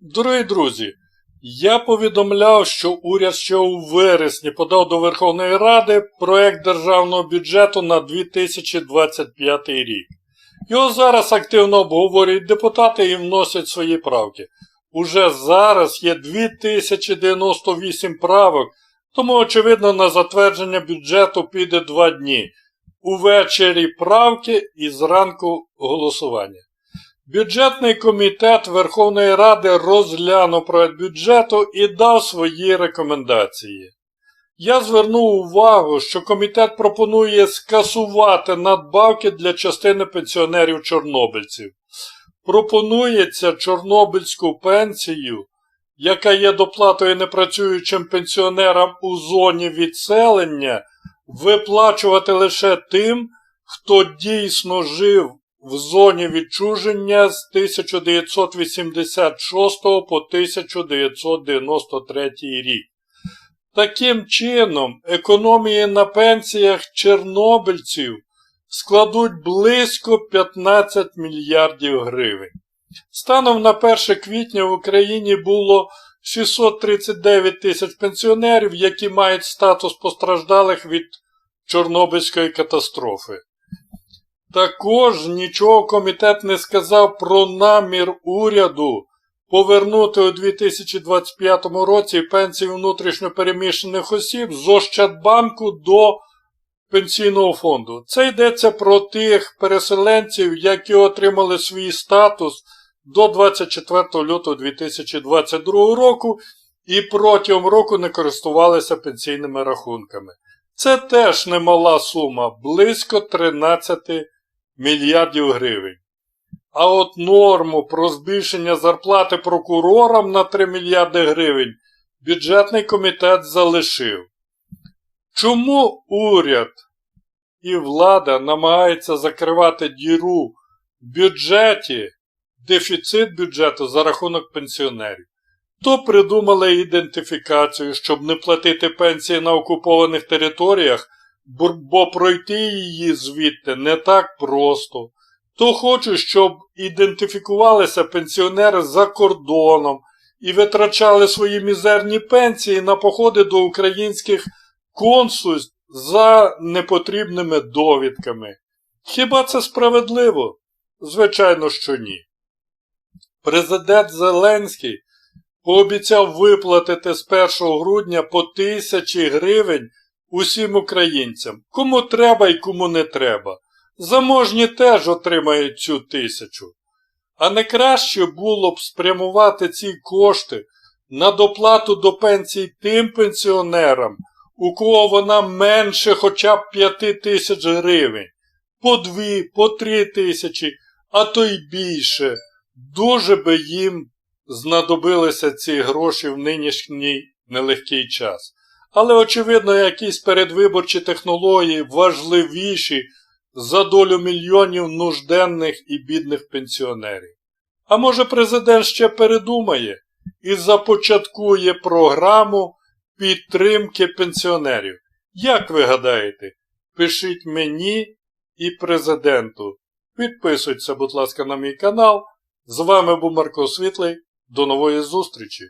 Дорогі друзі, я повідомляв, що уряд ще у вересні подав до Верховної Ради проект державного бюджету на 2025 рік. Його зараз активно обговорюють депутати і вносять свої правки. Уже зараз є 2098 правок, тому, очевидно, на затвердження бюджету піде два дні. Увечері правки і зранку голосування. Бюджетний комітет Верховної Ради розглянув проект бюджету і дав свої рекомендації. Я звернув увагу, що комітет пропонує скасувати надбавки для частини пенсіонерів чорнобильців. Пропонується чорнобильську пенсію, яка є доплатою непрацюючим пенсіонерам у зоні відселення, виплачувати лише тим, хто дійсно жив в зоні відчуження з 1986 по 1993 рік. Таким чином, економії на пенсіях чорнобильців складуть близько 15 мільярдів гривень. Станом на 1 квітня в Україні було 639 тисяч пенсіонерів, які мають статус постраждалих від Чорнобильської катастрофи. Також нічого комітет не сказав про намір уряду повернути у 2025 році пенсії внутрішньопереміщених осіб з Ощадбанку до пенсійного фонду. Це йдеться про тих переселенців, які отримали свій статус до 24 лютого 2022 року і протягом року не користувалися пенсійними рахунками. Це теж немала сума, близько 13 мільярдів гривень. А от норму про збільшення зарплати прокурорам на 3 мільярди гривень бюджетний комітет залишив. Чому уряд і влада намагаються закривати діру в бюджеті, дефіцит бюджету за рахунок пенсіонерів? То придумали ідентифікацію, щоб не платити пенсії на окупованих територіях, бо пройти її звідти не так просто. То хочуть, щоб ідентифікувалися пенсіонери за кордоном і витрачали свої мізерні пенсії на походи до українських консульств за непотрібними довідками. Хіба це справедливо? Звичайно, що ні. Президент Зеленський пообіцяв виплатити з 1 грудня по тисячі гривень усім українцям, кому треба і кому не треба. Заможні теж отримають цю тисячу. А не краще було б спрямувати ці кошти на доплату до пенсій тим пенсіонерам, у кого вона менше хоча б 5 тисяч гривень, по 2, по 3 тисячі, а то й більше. Дуже би їм знадобилися ці гроші в нинішній нелегкий час. Але, очевидно, якісь передвиборчі технології важливіші за долю мільйонів нужденних і бідних пенсіонерів. А може президент ще передумає і започаткує програму підтримки пенсіонерів. Як ви гадаєте? Пишіть мені і президенту. Підписуйтеся, будь ласка, на мій канал. З вами був Марко Світлий. До нової зустрічі!